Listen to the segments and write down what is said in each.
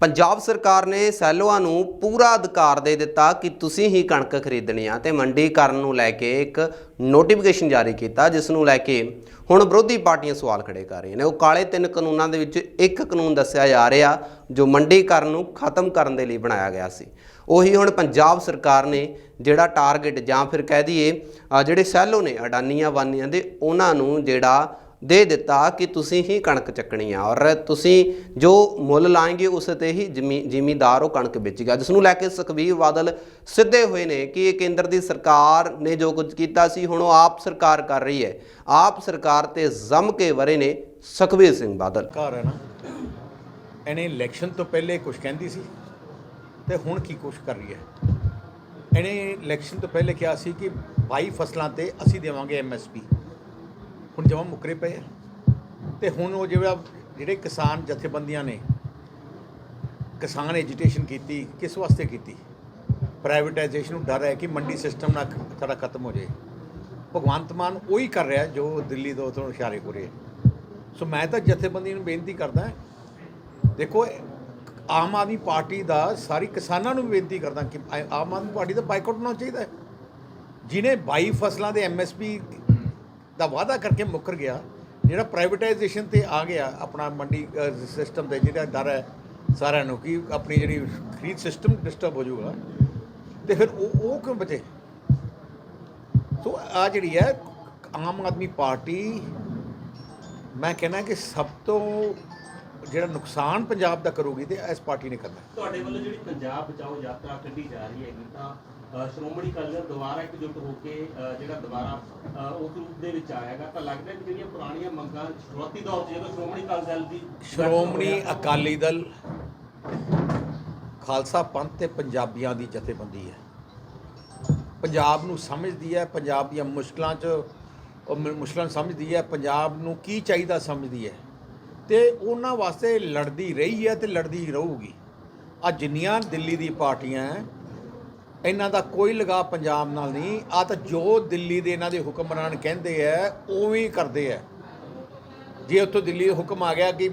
ਪੰਜਾਬ ਸਰਕਾਰ ਨੇ ਸੈਲੋਆਂ ਨੂੰ ਪੂਰਾ ਅਧਿਕਾਰ ਦੇ ਦਿੱਤਾ ਕਿ ਤੁਸੀਂ ਹੀ ਕਣਕ ਖਰੀਦਣੀ ਆ ਤੇ ਮੰਡੀਕਰਨ ਨੂੰ ਲੈ ਕੇ ਇੱਕ ਨੋਟੀਫਿਕੇਸ਼ਨ ਜਾਰੀ ਕੀਤਾ, ਜਿਸ ਨੂੰ ਲੈ ਕੇ ਹੁਣ ਵਿਰੋਧੀ ਪਾਰਟੀਆਂ ਸਵਾਲ ਖੜੇ ਕਰ ਰਹੀਆਂ ਨੇ। ਉਹ ਕਾਲੇ ਤਿੰਨ ਕਾਨੂੰਨਾਂ ਦੇ ਵਿੱਚ ਇੱਕ ਕਾਨੂੰਨ ਦੱਸਿਆ ਜਾ ਰਿਹਾ, ਜੋ ਮੰਡੀਕਰਨ ਨੂੰ ਖਤਮ ਕਰਨ ਦੇ ਲਈ ਬਣਾਇਆ ਗਿਆ ਸੀ। ਉਹੀ ਹੁਣ ਪੰਜਾਬ ਸਰਕਾਰ ਨੇ ਜਿਹੜਾ ਟਾਰਗੇਟ ਜਾਂ ਫਿਰ ਕਹਿ ਦਈਏ ਜਿਹੜੇ ਸੈਲੋ ਨੇ, ਅਡਾਨੀਆਂ, ਵਾਨੀਆਂ ਦੇ, ਉਹਨਾਂ ਨੂੰ ਜਿਹੜਾ ਦੇ ਦਿੱਤਾ ਕਿ ਤੁਸੀਂ ਹੀ ਕਣਕ ਚੱਕਣੀ ਆ ਔਰ ਤੁਸੀਂ ਜੋ ਮੁੱਲ ਲਾਏਗੇ ਉਸ ਤੇ ਹੀ ਜ਼ਮੀ- ਜ਼ਿਮੀਂਦਾਰ ਉਹ ਕਣਕ ਵੇਚੇਗਾ। ਜਿਸ ਨੂੰ ਲੈ ਕੇ ਸੁਖਬੀਰ ਬਾਦਲ ਸਿੱਧੇ ਹੋਏ ਨੇ ਕਿ ਇਹ ਕੇਂਦਰ ਦੀ ਸਰਕਾਰ ਨੇ ਜੋ ਕੁਝ ਕੀਤਾ ਸੀ, ਹੁਣ ਉਹ ਆਪ ਸਰਕਾਰ ਕਰ ਰਹੀ ਹੈ। ਆਪ ਸਰਕਾਰ ਤੇ ਜ਼ਮ ਕੇ ਵਰੇ ਨੇ ਸੁਖਬੀਰ ਸਿੰਘ ਬਾਦਲ। ਘਰ ਹੈ ਨਾ। ਇਹਨੇ ਇਲੈਕਸ਼ਨ ਤੋਂ ਪਹਿਲੇ ਕੁਝ ਕਹਿੰਦੀ ਸੀ ਤੇ ਹੁਣ ਕੀ ਕੁਝ ਕਰ ਰਹੀ ਹੈ? ਇਹਨੇ ਇਲੈਕਸ਼ਨ ਤੋਂ ਪਹਿਲੇ ਕਿਹਾ ਸੀ ਕਿ 22 ਫਸਲਾਂ ਤੇ ਅਸੀਂ ਦੇਵਾਂਗੇ ਐਮਐਸਪੀ ਹੁਣ ਜਮਾ ਮੁਕਰੇ ਪਏ ਆ। ਤੇ ਹੁਣ ਉਹ ਜਿਹੜਾ ਜਿਹੜੇ ਕਿਸਾਨ ਜਥੇਬੰਦੀਆਂ ਨੇ, ਕਿਸਾਨ ਐਜੀਟੇਸ਼ਨ ਕੀਤੀ, ਕਿਸ ਵਾਸਤੇ ਕੀਤੀ? ਪ੍ਰਾਈਵੇਟਾਈਜੇਸ਼ਨ ਨੂੰ ਡਰ ਹੈ ਕਿ ਮੰਡੀ ਸਿਸਟਮ ਨਾ ਖ- ਸਾਡਾ ਖਤਮ ਹੋ ਜਾਏ। ਭਗਵੰਤ ਮਾਨ ਉਹੀ ਕਰ ਰਿਹਾ ਜੋ ਦਿੱਲੀ ਤੋਂ ਤੋਂ ਇਸ਼ਾਰੇ ਹੋ ਸੋ ਮੈਂ ਤਾਂ ਜਥੇਬੰਦੀ ਨੂੰ ਬੇਨਤੀ ਕਰਦਾ ਦੇਖੋ, ਆਮ ਆਦਮੀ ਪਾਰਟੀ ਦਾ ਸਾਰੀ ਕਿਸਾਨਾਂ ਨੂੰ ਵੀ ਬੇਨਤੀ ਕਰਦਾ ਕਿ ਆਮ ਆਦਮੀ ਪਾਰਟੀ ਦਾ ਬਾਈਕਾਟ ਹੋਣਾ ਚਾਹੀਦਾ ਹੈ। ਜਿਨੇ 22 ਫਸਲਾਂ ਦੇ ਐਮਐਸਪੀ ਦਾ ਵਾਅਦਾ ਕਰਕੇ ਮੁੱਕਰ ਗਿਆ। ਜਿਹੜਾ ਪ੍ਰਾਈਵੇਟਾਈਜੇਸ਼ਨ ਤੇ ਆ ਗਿਆ, ਆਪਣਾ ਮੰਡੀ ਸਿਸਟਮ ਤੇ ਜਿਹੜਾ ਡਰ ਹੈ ਸਾਰਿਆਂ ਨੂੰ ਕਿ ਆਪਣੀ ਜਿਹੜੀ ਖਰੀਦ ਸਿਸਟਮ ਡਿਸਟਰਬ ਹੋ ਜਾਊਗਾ, ਤੇ ਫਿਰ ਉਹ ਉਹ ਕਿਉਂ ਬਚੇ? ਸੋ ਆ ਜਿਹੜੀ ਹੈ, ਆਮ ਆਦਮੀ ਪਾਰਟੀ, ਮੈਂ ਕਹਿੰਦਾ ਕਿ ਸਭ ਤੋਂ ਜਿਹੜਾ ਨੁਕਸਾਨ ਪੰਜਾਬ ਦਾ ਕਰੂਗੀ ਤੇ ਇਸ ਪਾਰਟੀ ਨੇ ਕਰਨਾ। ਤੁਹਾਡੇ ਵੱਲੋਂ ਜਿਹੜੀ ਪੰਜਾਬ ਬਚਾਓ ਯਾਤਰਾ ਕੱਢੀ ਜਾ ਰਹੀ ਹੈਗੀ ਤਾਂ ਸ਼੍ਰੋਮਣੀ ਅਕਾਲੀ ਦਲ ਦੁਬਾਰਾ ਇਕਜੁੱਟ ਹੋ ਕੇ ਜਿਹੜਾ ਦੁਬਾਰਾ ਉਸ ਰੂਪ ਦੇ ਵਿੱਚ ਆਏਗਾ ਤਾਂ ਲੱਗਦਾ ਕਿ ਜਿਹੜੀਆਂ ਪੁਰਾਣੀਆਂ ਮੰਗਾਂ ਸ਼ੁਰੂਆਤੀ ਦੌਰ 'ਚ ਜਦੋਂ ਸ਼੍ਰੋਮਣੀ ਅਕਾਲੀ ਦਲ ਦੀ ਸ਼੍ਰੋਮਣੀ ਅਕਾਲੀ ਦਲ ਖਾਲਸਾ ਪੰਥ ਤੇ ਪੰਜਾਬੀਆਂ ਦੀ ਜਥੇਬੰਦੀ ਹੈ। ਪੰਜਾਬ ਨੂੰ ਸਮਝਦੀ ਹੈ ਪੰਜਾਬ ਦੀਆਂ ਮੁਸ਼ਕਲਾਂ 'ਚ ਮੁਸ਼ਕਲਾਂ ਸਮਝਦੀ ਹੈ ਪੰਜਾਬ ਨੂੰ ਕੀ ਚਾਹੀਦਾ ਸਮਝਦੀ ਹੈ। ਤੇ ਉਹਨਾਂ ਵਾਸਤੇ ਲੜਦੀ ਰਹੀ ਹੈ ਤੇ ਲੜਦੀ ਰਹੂਗੀ। ਆ ਜਿੰਨੀਆਂ ਦਿੱਲੀ ਦੀ ਪਾਰਟੀਆਂ ਇਹਨਾਂ ਦਾ ਕੋਈ ਲਗਾ ਪੰਜਾਬ ਨਾਲ ਨਹੀਂ ਆ ਤਾਂ ਜੋ ਦਿੱਲੀ ਦੇ ਇਹਨਾਂ ਦੇ ਹੁਕਮਰਾਨ ਕਹਿੰਦੇ ਆ ਉਵੇਂ ਕਰਦੇ ਆ ਜੇ ਉੱਥੋਂ ਦਿੱਲੀ ਦਾ ਹੁਕਮ ਆ ਗਿਆ ਕਿ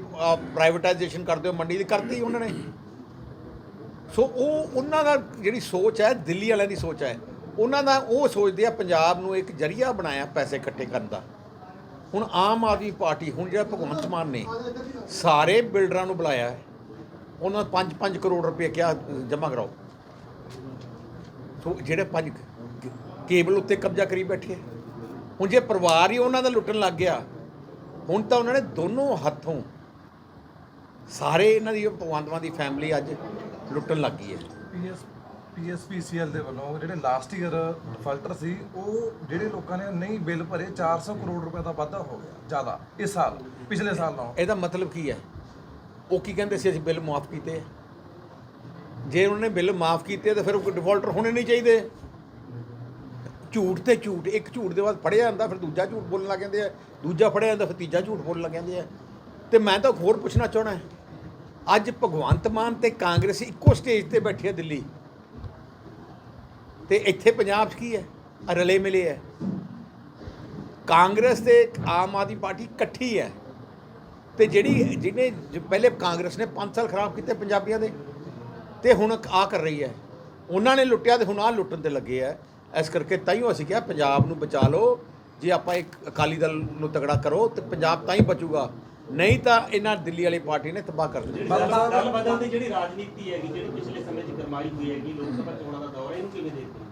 ਪ੍ਰਾਈਵੇਟਾਈਜੇਸ਼ਨ ਕਰ ਦਿਓ, ਮੰਡੀ ਦੀ ਕਰਤੀ ਉਹਨਾਂ ਨੇ। ਸੋ ਉਹ, ਉਹਨਾਂ ਦਾ ਜਿਹੜੀ ਸੋਚ ਹੈ ਦਿੱਲੀ ਵਾਲਿਆਂ ਦੀ ਸੋਚ ਹੈ ਉਹਨਾਂ ਦਾ ਉਹ ਸੋਚਦੇ ਆ, ਪੰਜਾਬ ਨੂੰ ਇੱਕ ਜਰੀਆ ਬਣਾਇਆ ਪੈਸੇ ਇਕੱਠੇ ਕਰਨ ਦਾ। ਹੁਣ ਆਮ ਆਦਮੀ ਪਾਰਟੀ, ਹੁਣ ਜਿਹੜਾ ਭਗਵੰਤ ਮਾਨ ਨੇ ਸਾਰੇ ਬਿਲਡਰਾਂ ਨੂੰ ਬੁਲਾਇਆ ਹੈ, ਉਹਨਾਂ 5-5 ਕਰੋੜ ਰੁਪਏ ਕਿਹਾ ਜਮ੍ਹਾਂ ਕਰਾਓ। ਸੋ ਜਿਹੜੇ ਪੰਜ ਕੇਬਲ ਉੱਤੇ ਕਬਜ਼ਾ ਕਰੀ ਬੈਠੇ ਹੁਣ ਜੇ ਪਰਿਵਾਰ ਹੀ ਉਹਨਾਂ ਦਾ ਲੁੱਟਣ ਲੱਗ ਗਿਆ, ਹੁਣ ਤਾਂ ਉਹਨਾਂ ਨੇ ਦੋਨੋਂ ਹੱਥੋਂ ਸਾਰੇ ਇਹਨਾਂ ਦੀ ਭਗਵੰਤ ਦੀ ਫੈਮਿਲੀ ਅੱਜ ਲੁੱਟਣ ਲੱਗ ਗਈ ਹੈ ਪੀਐਸਪੀਸੀਐਲ ਦੇ ਵੱਲੋਂ ਜਿਹੜੇ ਲਾਸਟ ਈਅਰ ਡਿਫਾਲਟਰ ਸੀ, ਉਹ ਜਿਹੜੇ ਲੋਕਾਂ ਨੇ ਨਹੀਂ ਬਿੱਲ ਭਰੇ 400 ਕਰੋੜ ਰੁਪਏ ਦਾ ਵਾਧਾ ਹੋ ਗਿਆ, ਜ਼ਿਆਦਾ, ਇਸ ਸਾਲ, ਪਿਛਲੇ ਸਾਲ ਨਾਲੋਂ। ਇਹਦਾ ਮਤਲਬ ਕੀ ਹੈ? ਉਹ ਕੀ ਕਹਿੰਦੇ ਸੀ, ਅਸੀਂ ਬਿੱਲ ਮਾਫ ਕੀਤੇ ਜੇ ਉਹਨਾਂ ਨੇ ਬਿੱਲ ਮਾਫ ਕੀਤੇ, ਤਾਂ ਫਿਰ ਉਹ ਡਿਫਾਲਟਰ ਹੋਣੇ ਨਹੀਂ ਚਾਹੀਦੇ। ਝੂਠ ਤੇ ਝੂਠ, ਇੱਕ ਝੂਠ ਦੇ ਬਾਅਦ ਫੜਿਆ ਜਾਂਦਾ, ਫਿਰ ਦੂਜਾ ਝੂਠ ਬੋਲਣ ਲੱਗ ਜਾਂਦੇ ਆ। ਦੂਜਾ ਫੜਿਆ ਜਾਂਦਾ, ਫਿਰ ਤੀਜਾ ਝੂਠ ਬੋਲਣ ਲੱਗ ਜਾਂਦੇ ਆ। ਤੇ ਮੈਂ ਤਾਂ ਹੋਰ ਪੁੱਛਣਾ ਚਾਹਣਾ ਅੱਜ ਭਗਵੰਤ ਮਾਨ ਤੇ ਕਾਂਗਰਸ ਇੱਕੋ ਸਟੇਜ ਤੇ ਬੈਠੇ ਆ ਦਿੱਲੀ। ਤੇ ਇੱਥੇ ਪੰਜਾਬ 'ਚ ਕੀ ਹੈ? ਰਲੇ ਮਿਲੇ ਹੈ। ਕਾਂਗਰਸ ਤੇ ਆਮ ਆਦਮੀ ਪਾਰਟੀ ਇਕੱਠੀ ਹੈ। ਤੇ ਜਿਹੜੀ ਜਿਹਨੇ ਜ- ਪਹਿਲੇ ਕਾਂਗਰਸ ਨੇ 5 ਸਾਲ ਖਰਾਬ ਕੀਤੇ ਪੰਜਾਬੀਆਂ ਦੇ, ਤੇ ਹੁਣ ਆ ਕਰ ਰਹੀ ਹੈ। ਉਹਨਾਂ ਨੇ ਲੁੱਟਿਆ ਤੇ ਹੁਣ ਆ ਲੁੱਟਣ ਤੇ ਲੱਗੇ ਆ ਇਸ ਕਰਕੇ ਤਾਈਓ ਅਸੀਂ ਕਿਹਾ, ਪੰਜਾਬ ਨੂੰ ਬਚਾ ਲਓ। ਜੇ ਆਪਾਂ ਇੱਕ ਅਕਾਲੀ ਦਲ ਨੂੰ ਤਗੜਾ ਕਰੋ, ਤੇ ਪੰਜਾਬ ਤਾਂ ਹੀ ਬਚੂਗਾ। ਨਹੀਂ ਤਾਂ ਇਹਨਾਂ ਦਿੱਲੀ ਵਾਲੀ ਪਾਰਟੀ ਨੇ ਤਬਾਹ ਕਰ ਦੇਣਾ ਦਲ ਦਲ ਬਦਲ ਦੀ ਜਿਹੜੀ ਰਾਜਨੀਤੀ ਹੈਗੀ ਜਿਹੜੀ ਪਿਛਲੇ ਸਮੇਂ 'ਚ ਕਰਮਾਈ ਹੋਈ ਹੈਗੀ ਲੋਕ ਸਭਾ ਚੋਣਾਂ ਦਾ ਦੌਰ ਇਹਨੂੰ ਕਿਵੇਂ ਦੇਖਦੇ ਹੋ?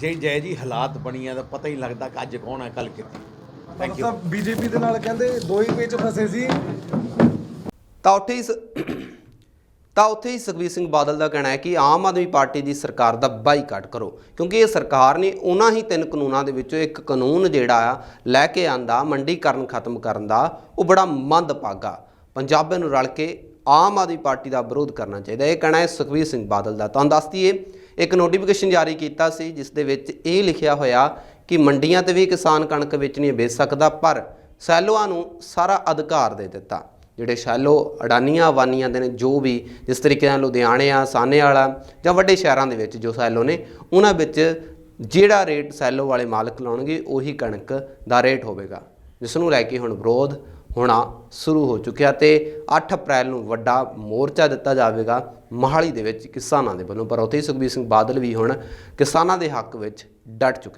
ਜੇ ਜੈ ਜੀ ਹਾਲਾਤ ਬਣੀਆਂ ਦਾ ਪਤਾ ਹੀ ਨਹੀਂ ਲੱਗਦਾ ਕਿ ਅੱਜ ਕੌਣ ਹੈ ਕੱਲ ਕਿੱਥੇ। ਥੈਂਕ ਯੂ ਤਾਂ ਬੀਜੇਪੀ ਦੇ ਨਾਲ ਕਹਿੰਦੇ ਦੋ ਹੀ ਪੇਚ ਫਸੇ ਸੀ। ਤਾਂ ਉੱਥੇ ਹੀ ਸ- ਤਾਂ ਉੱਥੇ ਹੀ ਸੁਖਬੀਰ ਸਿੰਘ ਬਾਦਲ ਦਾ ਕਹਿਣਾ ਹੈ ਕਿ ਆਮ ਆਦਮੀ ਪਾਰਟੀ ਦੀ ਸਰਕਾਰ ਦਾ ਬਾਈਕਾਟ ਕਰੋ, ਕਿਉਂਕਿ ਇਹ ਸਰਕਾਰ ਨੇ ਉਹਨਾਂ ਹੀ ਤਿੰਨ ਕਾਨੂੰਨਾਂ ਦੇ ਵਿੱਚੋਂ ਇੱਕ ਕਾਨੂੰਨ ਜਿਹੜਾ ਆ, ਲੈ ਕੇ ਆਂਦਾ, ਮੰਡੀਕਰਨ ਖਤਮ ਕਰਨ ਦਾ, ਉਹ ਬੜਾ ਮੰਦਭਾਗਾ। ਪੰਜਾਬੀਆਂ ਨੂੰ ਰਲ ਕੇ ਆਮ ਆਦਮੀ ਪਾਰਟੀ ਦਾ ਵਿਰੋਧ ਕਰਨਾ ਚਾਹੀਦਾ ਇਹ ਕਹਿਣਾ ਹੈ ਸੁਖਬੀਰ ਸਿੰਘ ਬਾਦਲ ਦਾ। ਤੁਹਾਨੂੰ ਦੱਸ ਦਈਏ, ਇੱਕ ਨੋਟੀਫਿਕੇਸ਼ਨ ਜਾਰੀ ਕੀਤਾ ਸੀ, ਜਿਸ ਦੇ ਵਿੱਚ ਇਹ ਲਿਖਿਆ ਹੋਇਆ ਕਿ ਮੰਡੀਆਂ ਤੇ ਵੀ ਕਿਸਾਨ ਕਣਕ ਵੇਚਣੀ ਵੇਚ ਸਕਦਾ, ਪਰ ਸੈਲੋਆਂ ਨੂੰ ਸਾਰਾ ਅਧਿਕਾਰ ਦੇ ਦਿੱਤਾ। ਜਿਹੜੇ ਸ਼ੈਲੋ ਅਡਾਨੀਆਂ ਅਵਾਨੀਆਂ ਦੇ ਨੇ, ਜੋ ਵੀ ਜਿਸ ਤਰੀਕੇ ਨਾਲ ਲੁਧਿਆਣੇ ਆ, ਸਾਨੇ ਵਾਲਾ ਜਾਂ ਵੱਡੇ ਸ਼ਹਿਰਾਂ ਦੇ ਵਿੱਚ ਜੋ ਸੈਲੋ ਨੇ, ਉਹਨਾਂ ਵਿੱਚ ਜਿਹੜਾ ਰੇਟ ਸੈਲੋ ਵਾਲੇ ਮਾਲਕ ਲਾਉਣਗੇ, ਉਹੀ ਕਣਕ ਦਾ ਰੇਟ ਹੋਵੇਗਾ। ਜਿਸ ਨੂੰ ਲੈ ਕੇ ਹੁਣ ਵਿਰੋਧ ਹੋਣਾ ਸ਼ੁਰੂ ਹੋ ਚੁੱਕਿਆ ਤੇ 8 ਅਪ੍ਰੈਲ ਨੂੰ ਵੱਡਾ ਮੋਰਚਾ ਦਿੱਤਾ ਜਾਵੇਗਾ ਮੋਹਾਲੀ ਦੇ ਵਿੱਚ ਕਿਸਾਨਾਂ ਦੇ ਵੱਲੋਂ। ਪਰ ਉੱਥੇ ਹੀ ਸੁਖਬੀਰ ਸਿੰਘ ਬਾਦਲ ਵੀ ਹੁਣ ਕਿਸਾਨਾਂ ਦੇ ਹੱਕ ਵਿੱਚ ਡਟ ਚੁੱਕੇ